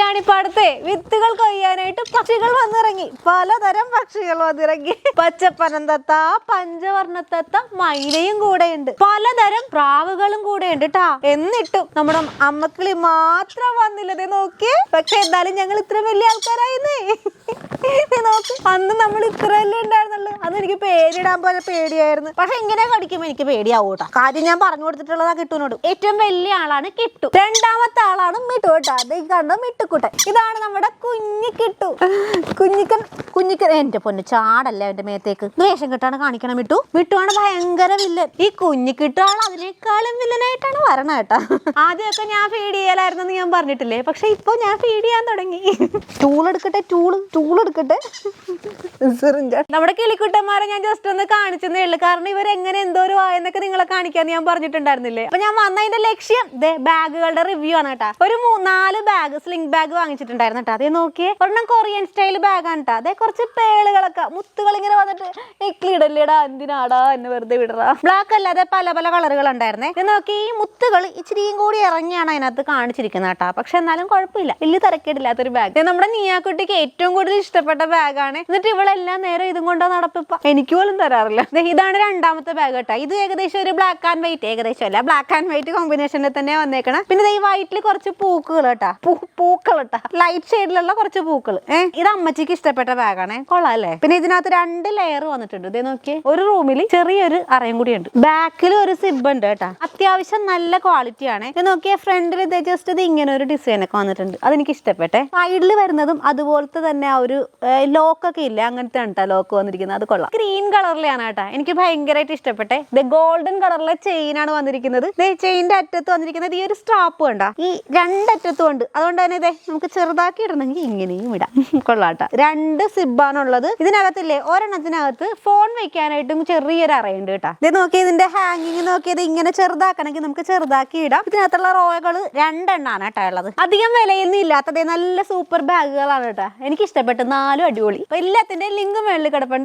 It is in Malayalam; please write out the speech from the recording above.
പുല്ലാണിപ്പാടത്തെ വിത്തുകൾ കൊയ്യാനായിട്ട് പക്ഷികൾ വന്നിറങ്ങി. പലതരം പക്ഷികൾ വന്നിറങ്ങി. പച്ചപ്പനന്തത്ത പഞ്ചവർണത്തത്ത മൈനയും കൂടെയുണ്ട്. പലതരം പ്രാവുകളും കൂടെയുണ്ട് ട്ടാ. എന്നിട്ടും നമ്മുടെ അമ്മക്കിളി മാത്രം വന്നില്ലതേ നോക്കിയേ. പക്ഷെ എന്തായാലും ഞങ്ങൾ ഇത്ര വലിയ ആൾക്കാരായിരുന്നേ നോക്കി. അന്ന് നമ്മൾ ഇത്രയല്ലേ അന്ന് എനിക്ക് പേടിയിടാൻ പോലെ പേടിയായിരുന്നു. പക്ഷെ ഇങ്ങനെ കടിക്കുമ്പോ എനിക്ക് പേടിയാവൂട്ടാ കാര്യം ഞാൻ പറഞ്ഞു കൊടുത്തിട്ടുള്ളതാ കിട്ടുനോട് ഏറ്റവും വലിയ ആളാണ് കിട്ടു. രണ്ടാമത്തെ ആളാണ് മിട്ടു കേട്ടോ അത് ഈ കണ്ട മിട്ടുക്കുട്ടൻ. ഇതാണ് നമ്മുടെ കുഞ്ഞി കിട്ടു. കുഞ്ഞിക്കൻ കുഞ്ഞിക്കൻ എന്റെ പൊന്നു ചാടല്ലേ അവന്റെ മേത്തേക്ക്? ദ്വേഷം കിട്ടാണ് കാണിക്കണം മിട്ടു. മിട്ടുവാണ് ഭയങ്കര വില്ലൻ ഈ കുഞ്ഞിക്കിട്ടു ആൾ അതിനേക്കാളും വില്ലനായിട്ടാണ് വരണ കേട്ടോ ആദ്യമൊക്കെ ഞാൻ ഫീഡ് ചെയ്യലായിരുന്നു ഞാൻ പറഞ്ഞിട്ടില്ലേ? പക്ഷെ ഇപ്പൊ ഞാൻ ഫീഡ് ചെയ്യാൻ തുടങ്ങി. ടൂൾ എടുക്കട്ടെ ടൂൾ ടൂൾ എടുക്കട്ടെ. നമ്മുടെ നമ്മുടെ കിളിക്കുട്ടന്മാരെ ഞാൻ ജസ്റ്റ് ഒന്ന് കാണിച്ചെന്നേ ഉള്ളൂ. കാരണം ഇവർ എങ്ങനെ എന്തോ ഒരു വായെന്നൊക്കെ നിങ്ങളെ കാണിക്കാൻ ഞാൻ പറഞ്ഞിട്ടുണ്ടായിരുന്നില്ലേ? അപ്പൊ ഞാൻ വന്നതിന്റെ ലക്ഷ്യം ദേ ബാഗുകളുടെ റിവ്യൂ ആണ് കേട്ടാ. ഒരു നാല് ബാഗ് സ്ലിംഗ് ബാഗ് വാങ്ങിച്ചിട്ടുണ്ടായിരുന്നു കേട്ടോ. അതേ നോക്കിയേ. ഒരെണ്ണം കൊറിയൻ സ്റ്റൈൽ ബാഗാണ് കേട്ടോ. അതേ കുറച്ച് പേളുകളൊക്കെ. മുത്തുകൾ ഇങ്ങനെ വന്നിട്ട് ഇക്ലിടല്ലേടാ എന്തിനാടാ എന്ന് വെറുതെ വിടറാ. ബ്ലാക്ക് അല്ലാതെ പല പല കളറുകൾ ഉണ്ടായിരുന്നേ. ഇത് നോക്കി ഈ മുത്തുകൾ ഇച്ചിരിയും കൂടി ഇറങ്ങിയാണ് അതിനകത്ത് കാണിച്ചിരിക്കുന്നത് കേട്ടോ. പക്ഷെ എന്നാലും കുഴപ്പമില്ല. വലിയ തിരക്കേടില്ലാത്തൊരു ബാഗ് നമ്മുടെ നീയാക്കുട്ടിക്ക് ഏറ്റവും കൂടുതൽ ഇഷ്ടപ്പെട്ട ബാഗാണ് എന്നിട്ട് ഇവളെല്ലാം നേരം ഇതും കൊണ്ടോ നടപ്പിപ്പ എനിക്ക് പോലും തരാറില്ല. ഇതാണ് രണ്ടാമത്തെ ബാഗ് കേട്ടോ. ഇത് ഏകദേശം ഒരു ബ്ലാക്ക് ആൻഡ് വൈറ്റ് ഏകദേശം അല്ല. ബ്ലാക്ക് ആൻഡ് വൈറ്റ് കോമ്പിനേഷനിൽ തന്നെ വന്നേക്കണം. പിന്നെ ഈ വൈറ്റിൽ കുറച്ച് പൂക്കുകൾ കേട്ടാ. പൂക്കൾ കേട്ടാ. ലൈറ്റ് ഷെയ്ഡിലുള്ള കുറച്ച് പൂക്കൾ ഏഹ് ഇത് അമ്മച്ചിക്ക് ഇഷ്ടപ്പെട്ട ബാഗാണ് കൊള്ളാം അല്ലേ? പിന്നെ ഇതിനകത്ത് രണ്ട് ലെയർ വന്നിട്ടുണ്ട്. ഇതേ നോക്കിയേ. ഒരു റൂമിൽ ചെറിയൊരു അറയും കൂടി ഉണ്ട്. ബാക്കിൽ ഒരു സിബ് ഉണ്ട് കേട്ടാ. അത്യാവശ്യം നല്ല ക്വാളിറ്റി ആണ്. ഇത് നോക്കിയേ ഫ്രണ്ടിൽ ഇത് ജസ്റ്റ് ഇത് ഇങ്ങനെ ഒരു ഡിസൈൻ ഒക്കെ വന്നിട്ടുണ്ട്. അതെനിക്ക് ഇഷ്ടപ്പെട്ടെ. സൈഡിൽ വരുന്നതും അതുപോലത്തെ തന്നെ ആ ഒരു ലോക്കൊക്കെ ഇല്ല? അങ്ങനത്തെ ആണ് ലോക്ക് വന്നിരിക്കുന്നത്. അത് കൊള്ളാം. ഗ്രീൻ കളറിലാണ് കേട്ടോ. എനിക്ക് ഭയങ്കരമായിട്ട് ഇഷ്ടപ്പെട്ടെ. ഇത് ഗോൾഡൻ കളറിലെ ചെയിൻ ആണ് വന്നിരിക്കുന്നത്. ചെയിന്റെ അറ്റത്ത് വന്നിരിക്കുന്നത് ഈ ഒരു സ്ട്രാപ്പ് കണ്ട. ഈ രണ്ടറ്റത്തും ഉണ്ട്. അതുകൊണ്ട് തന്നെ ഇതേ നമുക്ക് ചെറുതാക്കി ഇടണമെങ്കിൽ ഇങ്ങനെയും ഇടാം. കൊള്ളാട്ട. രണ്ട് സിബാണുള്ളത്. ഇതിനകത്തില്ലേ ഒരെണ്ണത്തിനകത്ത് ഫോൺ വെക്കാനായിട്ടും ചെറിയൊരു അറയുണ്ട് കേട്ടോ. ഇത് നോക്കി ഇതിന്റെ ഹാങ്ങിങ് നോക്കിയത് ഇങ്ങനെ ചെറുതാക്കണമെങ്കിൽ നമുക്ക് ചെറുതാക്കി ഇടാം. ഇതിനകത്തുള്ള റോയകൾ രണ്ടെണ്ണാണ് കേട്ടോ ഉള്ളത്. അധികം വിലയൊന്നും ഇല്ലാത്തതേ നല്ല സൂപ്പർ ബാഗുകളാണ് കേട്ടോ. എനിക്ക് ഇഷ്ടപ്പെട്ടു നാലും അടിപൊളി. അപ്പൊ എല്ലാത്തിന്റെ ലിങ്ക് മേളിൽ കിടപ്പുണ്ട്.